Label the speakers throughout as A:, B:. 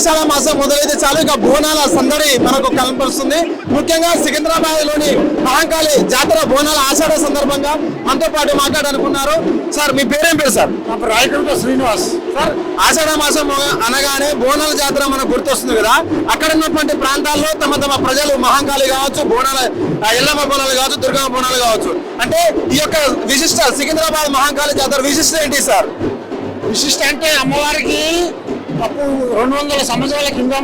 A: ఆషాఢ మాసం మొదలైతే చాలు. ఇక బోనాల సందడి మనకు కనపరుస్తుంది. ముఖ్యంగా సికింద్రాబాద్లోని మహంకాళి జాతర బోనాల ఆషాఢ సందర్భంగా మనతో పాటు మాట్లాడాలనుకున్నారు. సార్ మీ పేరేం పేరు సార్?
B: రాయకుంట శ్రీనివాస్.
A: సార్ ఆషాఢ మాసం అనగానే బోనాల జాతర మనకు గుర్తొస్తుంది కదా. అక్కడ ఉన్నటువంటి ప్రాంతాల్లో తమ తమ ప్రజలు మహంకాళి కావచ్చు బోనాల ఎల్లమ్మ బోనాలు కావచ్చు దుర్గమ్మ బోనాలు కావచ్చు. అంటే ఈ యొక్క విశిష్ట సికింద్రాబాద్ మహంకాళి జాతర విశిష్ట ఏంటి సార్?
B: విశిష్ట అంటే అమ్మవారికి అప్పుడు రెండు వందల సంవత్సరాల కింద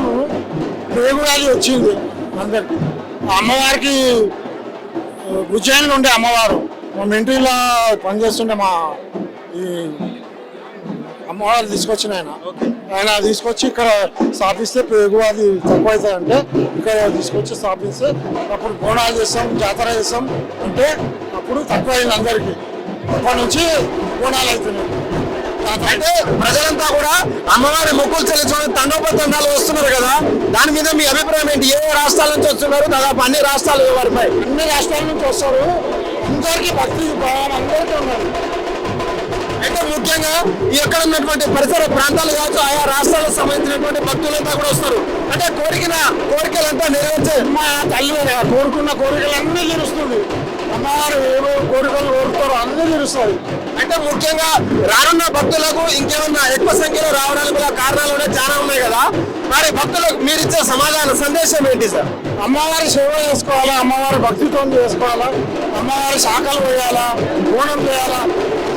B: పేగురాలి వచ్చింది అందరికి. ఆ అమ్మవారికి ఉజ్జయినిలో ఉండే అమ్మవారు. మా ఇంటిలో పనిచేస్తుండే మా ఈ అమ్మవారు తీసుకొచ్చిన ఆయన. ఆయన తీసుకొచ్చి ఇక్కడ స్థాపిస్తే పేగు అది తక్కువ అవుతుంది అంటే ఇక్కడ తీసుకొచ్చి స్థాపిస్తే అప్పుడు బోనాలు చేస్తాం జాతర చేస్తాం అంటే అప్పుడు తక్కువ అయింది అందరికి. అప్పటి నుంచి బోనాలు అవుతున్నాయి.
A: అంటే ప్రజలంతా కూడా అమ్మవారి మొక్కులు చెల్లించుకుని తండోపతండాలు వస్తున్నారు కదా. దాని మీద మీ అభిప్రాయం ఏంటి? ఏ రాష్ట్రాల నుంచి వస్తున్నారు? దాదాపు అన్ని రాష్ట్రాలు వారిపై
B: అన్ని రాష్ట్రాల నుంచి వస్తారు. అందరికీ భక్తి అందరికీ ఉన్నారు.
A: అయితే ముఖ్యంగా ఈ ఎక్కడ ఉన్నటువంటి పరిసర ప్రాంతాలు కావచ్చు ఆయా రాష్ట్రాలకు సంబంధించినటువంటి భక్తులంతా కూడా వస్తారు. అంటే కోరికిన కోరికలంతా నెరవేర్చే
B: మా తల్లి కోరుకున్న కోరికలన్నీ తీరుస్తుంది. అమ్మవారు ఏవో కోరికలు కోరుతారో అన్నీ తీరుస్తుంది.
A: అంటే ముఖ్యంగా రానున్న భక్తులకు ఇంకేమన్నా ఎక్కువ సంఖ్యలో రావడానికి గల కారణాలు కూడా చాలా ఉన్నాయి కదా. మరి భక్తులకు మీరు ఇచ్చే సమాధాన సందేశం ఏంటి సార్?
B: అమ్మవారి సేవ చేసుకోవాలా? అమ్మవారి భక్తితో చేసుకోవాలా? అమ్మవారి శాఖలు పోయాలా బోనం చేయాలా?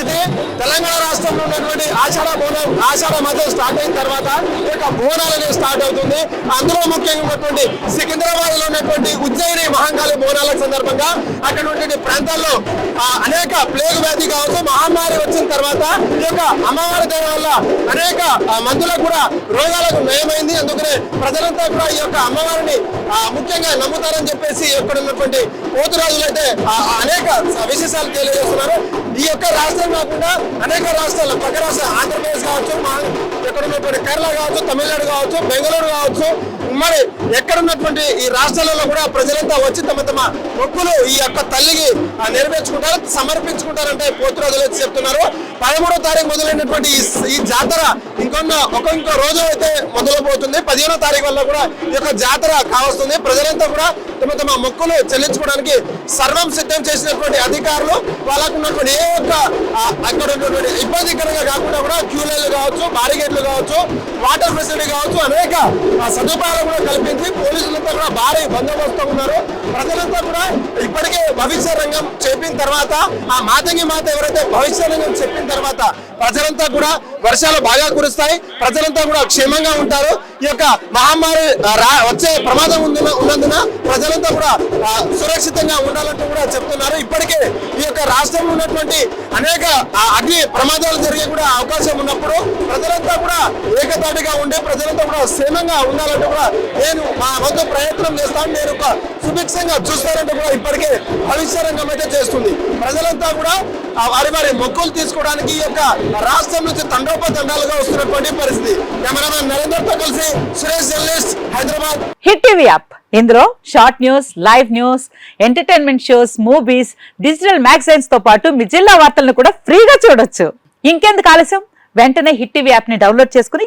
A: పరిస్థితి. తెలంగాణ రాష్ట్రంలో ఉన్నటువంటి ఆషాఢ బోనం ఆషాఢ మధ్య స్టార్ట్ అయిన తర్వాత ఈ యొక్క బోనాలు అనేవి స్టార్ట్ అవుతుంది. అందులో ముఖ్యంగా ఉన్నటువంటి సికింద్రాబాద్లో ఉన్నటువంటి ఉజ్జయిని మహంకాళి బోనాల సందర్భంగా అక్కడ ఉన్నటువంటి ప్రాంతాల్లో అనేక ప్లేగ్ వ్యాధి కావచ్చు మహమ్మారి వచ్చిన తర్వాత ఈ యొక్క అమ్మవారి దయ వల్ల అనేక మందులకు కూడా రోగాలకు నయమైంది. అందుకనే ప్రజలంతా కూడా ఈ యొక్క అమ్మవారిని ముఖ్యంగా నమ్ముతారని చెప్పేసి ఇక్కడ ఉన్నటువంటి పోతురాజులు అయితే అనేక విశేషాలు తెలియజేస్తున్నారు. ఈ యొక్క రాష్ట్రం కాకుండా అనేక రాష్ట్రాలు పక్క రాష్ట్రాలు ఆంధ్రప్రదేశ్ కావచ్చు మా ఉన్నటువంటి కేరళ కావచ్చు తమిళనాడు కావచ్చు బెంగళూరు కావచ్చు మరి ఎక్కడ ఉన్నటువంటి ఈ రాష్ట్రాలలో కూడా ప్రజలంతా వచ్చి తమ తమ మొక్కులు ఈ యొక్క తల్లికి నెరవేర్చుకుంటారు సమర్పించుకుంటారంటే పోతురాజులు వచ్చి చెప్తున్నారు. పదమూడో తారీఖు మొదలైనటువంటి ఈ జాతర ఇంకొన్న ఒక ఇంకో రోజు అయితే మొదలుపోతుంది పదిహేనో తారీఖు వల్ల కూడా ఈ యొక్క జాతర కావస్తుంది. ప్రజలంతా కూడా తమ తమ మొక్కులు చెల్లించుకోవడానికి సర్వం సిద్ధం చేసినటువంటి అధికారులు వాళ్ళకున్నటువంటి ఏ యొక్క అక్కడ ఉన్నటువంటి ఇబ్బందికరంగా కాకుండా కూడా క్యూలైన్లు కావచ్చు బారిగేట్లు కావచ్చు వాటర్ ఫెసిలిటీ కావచ్చు అనేక ఆ, సదుపాయాలు కూడా కల్పించి ప్రజలంతా కూడా భారీ బందోబస్తు ఉన్నారు. ప్రజలంతా కూడా ఇప్పటికే భవిష్య రంగం చెప్పిన తర్వాత ఆ మాతంగి మాత ఎవరైతే భవిష్య రంగం చెప్పిన తర్వాత ప్రజలంతా కూడా వర్షాలు బాగా కురుస్తాయి. ప్రజలంతా కూడా క్షేమంగా ఉంటారు. ఈ యొక్క మహమ్మారి వచ్చే ప్రమాదం ఉంది- ఉన్నందున ప్రజలంతా కూడా సురక్షితంగా ఉండాలంటూ కూడా చెప్తున్నారు. ఇప్పటికే ఈ యొక్క రాష్ట్రంలో ఉన్నటువంటి అనేక అగ్ని ప్రమాదాలు జరిగే కూడా అవకాశం ఉన్నప్పుడు ప్రజలంతా కూడా ఏకతాటిగా ఉండి ప్రజలంతా కూడా క్షేమంగా ఉండాలంటే కూడా నేను మా వంతు ప్రయత్నం చేస్తాను నేను ఒక సుభిక్షంగా చూస్తారంటే కూడా ఇప్పటికే భవిష్య రంగం అయితే చేస్తుంది. ప్రజలంతా కూడా వారి వారి మొక్కులు తీసుకోవడానికి ఈ యొక్క రాష్ట్రం నుంచి తండోపతండాలుగా వస్తున్నటువంటి పరిస్థితి. కెమెరామెన్ నరేందర్తో కలిసి Suresh journalist Hyderabad.
C: Hit TV app. ఇందులో short news live news entertainment shows movies digital మ్యాగజైన్స్తో పాటు మీ జిల్లా వార్తలను కూడా ఫ్రీగా చూడొచ్చు. ఇంకెందుకు ఆలస్యం? వెంటనే హిట్ టీవీ యాప్ని డౌన్లోడ్ చేసుకుని